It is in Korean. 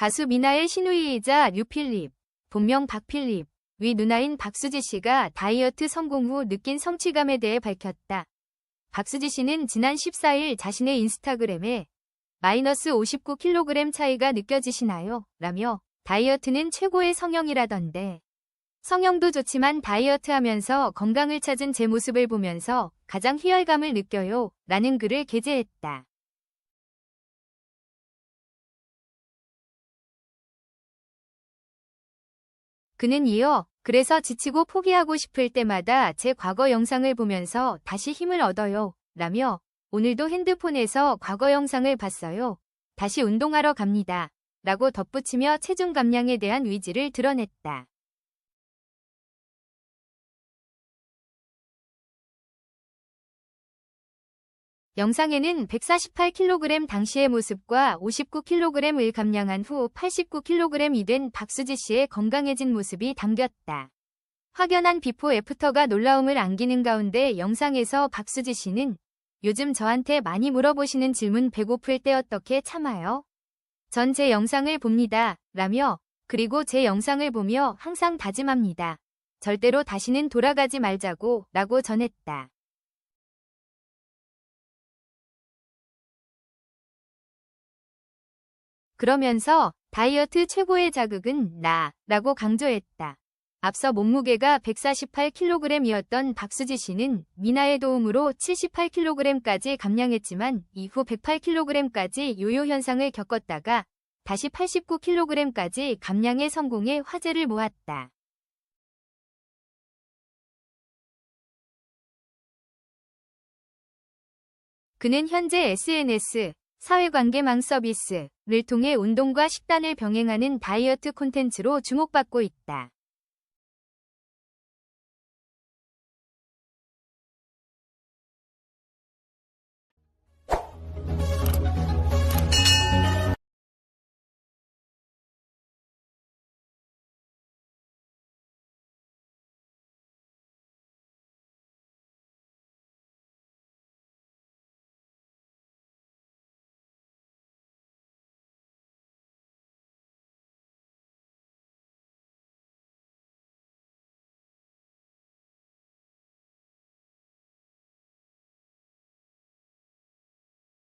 가수 미나의 시누이이자 류필립, 본명 박필립, 위 누나인 박수지 씨가 다이어트 성공 후 느낀 성취감에 대해 밝혔다. 박수지 씨는 지난 14일 자신의 인스타그램에 마이너스 59kg 차이가 느껴지시나요? 라며 다이어트는 최고의 성형이라던데. 성형도 좋지만 다이어트 하면서 건강을 찾은 제 모습을 보면서 가장 희열감을 느껴요. 라는 글을 게재했다. 그는 이어 그래서 지치고 포기하고 싶을 때마다 제 과거 영상을 보면서 다시 힘을 얻어요. 라며 오늘도 핸드폰에서 과거 영상을 봤어요. 다시 운동하러 갑니다. 라고 덧붙이며 체중 감량에 대한 의지를 드러냈다. 영상에는 148kg 당시의 모습과 59kg을 감량한 후 89kg이 된 박수지 씨의 건강해진 모습이 담겼다. 확연한 비포 애프터가 놀라움을 안기는 가운데 영상에서 박수지 씨는 요즘 저한테 많이 물어보시는 질문 배고플 때 어떻게 참아요? 전 제 영상을 봅니다. 라며 그리고 제 영상을 보며 항상 다짐합니다. 절대로 다시는 돌아가지 말자고 라고 전했다. 그러면서 다이어트 최고의 자극은 나 라고 강조했다. 앞서 몸무게가 148kg이었던 박수지 씨는 미나의 도움으로 78kg까지 감량했지만 이후 108kg까지 요요 현상을 겪었다가 다시 89kg까지 감량에 성공해 화제를 모았다. 그는 현재 SNS, 사회관계망 서비스를 통해 운동과 식단을 병행하는 다이어트 콘텐츠로 주목받고 있다.